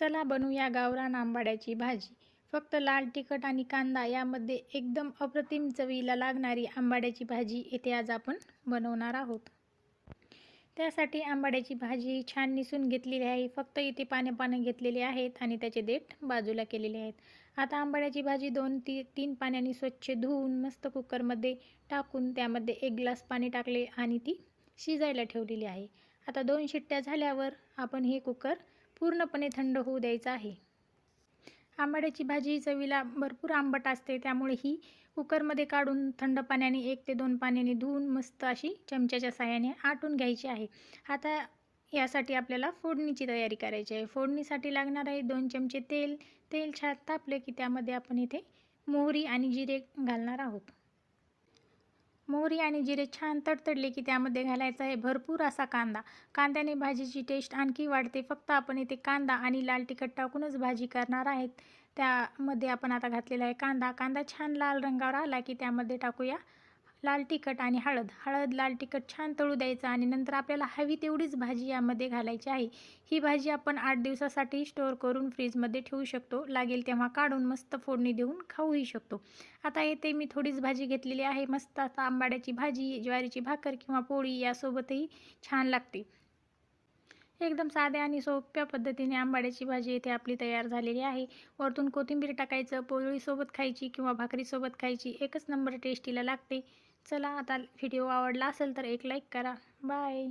चला बनवूया गावरान आंबाड्याची भाजी. फक्त लाल तिखट आणि कांदा यामध्ये एकदम अप्रतिम चवीला लागणारी आंबाड्याची भाजी येथे आज आपण बनवणार आहोत. त्यासाठी आंबाड्याची भाजी छान निसून घेतलेली आहे. फक्त इथे पाने पाने घेतलेले आहेत आणि त्याचे देठ बाजूला केलेले आहेत. आता आंबाड्याची भाजी दोन ती तीन पाण्याने स्वच्छ धुवून मस्त कुकरमध्ये टाकून त्यामध्ये एक ग्लास पाणी टाकले आणि ती शिजायला ठेवलेली आहे. आता दोन शिट्ट्या झाल्यावर आपण हे कुकर पूर्णपणे थंड होऊ द्यायचं आहे. आंबाड्याची भाजी चवीला भरपूर आंबट असते त्यामुळे ही कुकरमध्ये काढून थंड पाण्याने एक ते दोन पाण्याने धुवून मस्त अशी चमच्याच्या साह्याने आटून घ्यायची आहे. आता यासाठी आपल्याला फोडणीची तयारी करायची आहे. फोडणीसाठी लागणार आहे दोन चमचे तेल. तेल छान तापले की त्यामध्ये आपण इथे मोहरी आणि जिरे घालणार आहोत. मोहरी आणि जिरे छान तडतडले की त्यामध्ये घालायचा आहे भरपूर असा कांदा. कांद्याने भाजीची टेस्ट आणखी वाढते. फक्त आपण इथे कांदा आणि लाल तिखट टाकूनच भाजी करणार आहेत. त्यामध्ये आपण आता घातलेला आहे कांदा. कांदा छान लाल रंगावर आला की त्यामध्ये टाकूया. लाल तिखट आणि हळद. हळद लाल तिखट छान तळू द्यायचं आणि नंतर आपल्याला हवी तेवढीच भाजी यामध्ये घालायची आहे. ही भाजी आपण आठ दिवसासाठी स्टोअर करून फ्रीजमध्ये ठेवू शकतो. लागेल तेव्हा काढून मस्त फोडणी देऊन खाऊही शकतो. आता येथे मी थोडीच भाजी घेतलेली आहे. मस्त आता आंबाड्याची भाजी ज्वारीची भाकर किंवा पोळी यासोबतही छान लागते. एकदम साध्या आणि सोप्या पद्धतीने आंबाड्याची भाजी इथे आपली तयार झालेली आहे. वरतून कोथिंबीर टाकायचं पोळीसोबत खायची किंवा भाकरीसोबत खायची एकच नंबर टेस्टीला लागते. चला आता व्हिडिओ आवडला असेल तर एक लाईक करा. बाय